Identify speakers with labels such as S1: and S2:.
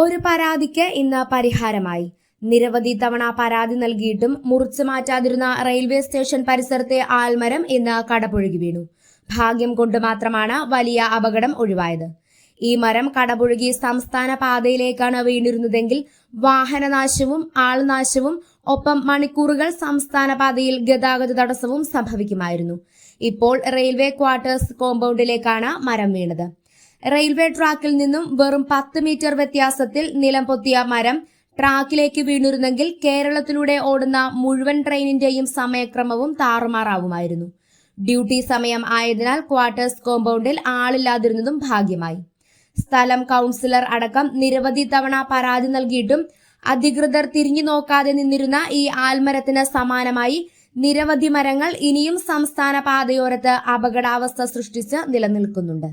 S1: ഒരു പരാതിക്ക് ഇന്ന് പരിഹാരമായി. നിരവധി തവണ പരാതി നൽകിയിട്ടും മുറിച്ചു മാറ്റാതിരുന്ന റെയിൽവേ സ്റ്റേഷൻ പരിസരത്തെ ആൽമരം ഇന്ന് കടപുഴകി വീണു. ഭാഗ്യം കൊണ്ട് മാത്രമാണ് വലിയ അപകടം ഒഴിവായത്. ഈ മരം കടപുഴകി സംസ്ഥാന പാതയിലേക്കാണ് വീണിരുന്നതെങ്കിൽ വാഹനനാശവും ആൾനാശവും ഒപ്പം മണിക്കൂറുകൾ സംസ്ഥാന പാതയിൽ ഗതാഗത തടസ്സവും സംഭവിക്കുമായിരുന്നു. ഇപ്പോൾ റെയിൽവേ ക്വാർട്ടേഴ്സ് കോമ്പൗണ്ടിലേക്കാണ് മരം വീണത്. റെയിൽവേ ട്രാക്കിൽ നിന്നും വെറും പത്ത് മീറ്റർ വ്യത്യാസത്തിൽ നിലം പൊത്തിയ മരം ട്രാക്കിലേക്ക് വീണിരുന്നെങ്കിൽ കേരളത്തിലൂടെ ഓടുന്ന മുഴുവൻ ട്രെയിനിന്റെയും സമയക്രമവും താറുമാറാവുമായിരുന്നു. ഡ്യൂട്ടി സമയം ആയതിനാൽ ക്വാർട്ടേഴ്സ് കോമ്പൗണ്ടിൽ ആളില്ലാതിരുന്നതും ഭാഗ്യമായി. സ്ഥലം കൗൺസിലർ അടക്കം നിരവധി തവണ പരാതി നൽകിയിട്ടും അധികൃതർ തിരിഞ്ഞു നോക്കാതെ നിന്നിരുന്ന ഈ ആൽമരത്തിന് സമാനമായി നിരവധി മരങ്ങൾ ഇനിയും സംസ്ഥാന പാതയോരത്ത് അപകടാവസ്ഥ സൃഷ്ടിച്ച് നിലനിൽക്കുന്നുണ്ട്.